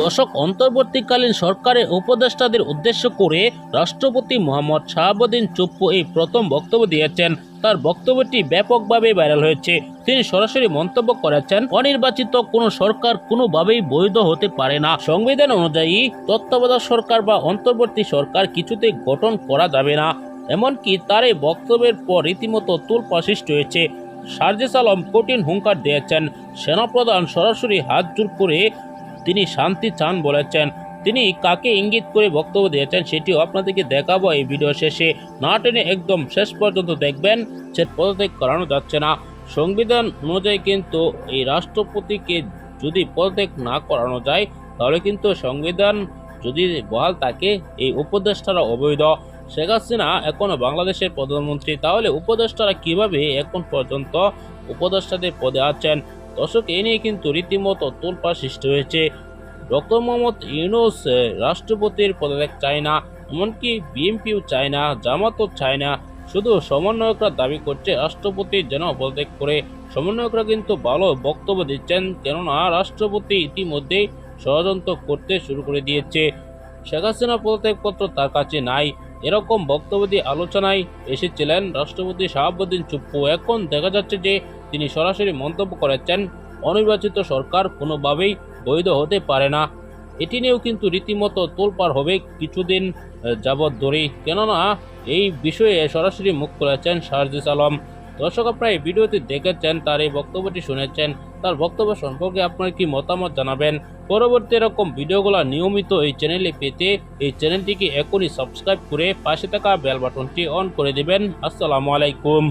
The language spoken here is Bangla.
দশক অন্তর্বর্তীকালীন সরকারের উপদেষ্টাদের উদ্দেশ্য করে রাষ্ট্রপতি মোহাম্মদ শাহাবুদ্দিন চুপ্পু এই প্রথম বক্তব্য দিয়েছেন। তার বক্তব্যটি ব্যাপকভাবে ভাইরাল হয়েছে। তিনি সরাসরি মন্তব্য করেছেন, অনির্বাচিত কোনো সরকার কোনোভাবেই বৈধ হতে পারে না। সংবিধান অনুযায়ী তত্ত্বাবধায়ক সরকার বা অন্তর্বর্তী সরকার কিছুতে গঠন করা যাবে না। এমনকি তার এই বক্তব্যের পর রীতিমতো তুলপা সৃষ্টি হয়েছে। সার্জিস আলম কঠিন হুঙ্কার দিয়েছেন। সেনাপ্রধান সরাসরি হাত জোর করে তিনি শান্তি চান বলেছেন। তিনি কাকে ইঙ্গিত করে বক্তব্য দিয়েছেন সেটিও আপনাদেরকে দেখাবো এই ভিডিও শেষে। না টেনে একদম শেষ পর্যন্ত দেখবেন, সে পদত্যাগ করানো যাচ্ছে না। সংবিধান অনুযায়ী কিন্তু এই রাষ্ট্রপতিকে যদি পদত্যাগ না করানো যায়, তাহলে কিন্তু সংবিধান যদি বহাল থাকে, এই উপদেষ্টারা অবৈধ। শেখ হাসিনা এখনও বাংলাদেশের প্রধানমন্ত্রী, তাহলে উপদেষ্টারা কীভাবে এখন পর্যন্ত উপদেষ্টাদের পদে আছেন? দর্শক এ নিয়ে কিন্তু রীতিমতো তোলপা সৃষ্টি হয়েছে। ডক্টর মোহাম্মদ ইউনুস রাষ্ট্রপতির পদত্যাগ চায় না, এমনকি বিএনপিও চায় না, জামাতও চায় না। শুধু সমন্বয়করা দাবি করছে, রাষ্ট্রপতি যেন পদত্যাগ করে। সমন্বয়করা কিন্তু ভালো বক্তব্য দিচ্ছেন, কেননা রাষ্ট্রপতি ইতিমধ্যেই ষড়যন্ত্র করতে শুরু করে দিয়েছে। শেখ হাসিনা পদত্যাগপত্র তার কাছে নাই। এরকম বক্তব্য দিয়ে আলোচনায় এসেছিলেন রাষ্ট্রপতি শাহাবুদ্দিন চুপ্পু। এখন দেখা যাচ্ছে যে তিনি সরাসরি মন্তব্য করেছেন, অনির্বাচিত সরকার কোনোভাবেই বৈধ হতে পারে না। এটি নিয়েও কিন্তু রীতিমতো তোলপাড় হবে কিছুদিন যাবৎ ধরেই। কেননা, এই বিষয়ে সরাসরি মুখ করেছেন শারজিস আলম। দর্শক, আপনারা এই ভিডিওটি দেখেছেন, তার এই বক্তব্যটি শুনেছেন, তার বক্তব্য সম্পর্কে আপনার কি মতামত জানাবেন? পরবর্তী এরকম ভিডিওগুলো নিয়মিত এই চ্যানেলে পেতে এই চ্যানেলটিকে এখনই সাবস্ক্রাইব করে পাশে থাকা বেল বাটনটি অন করে দিবেন। আসসালামু আলাইকুম।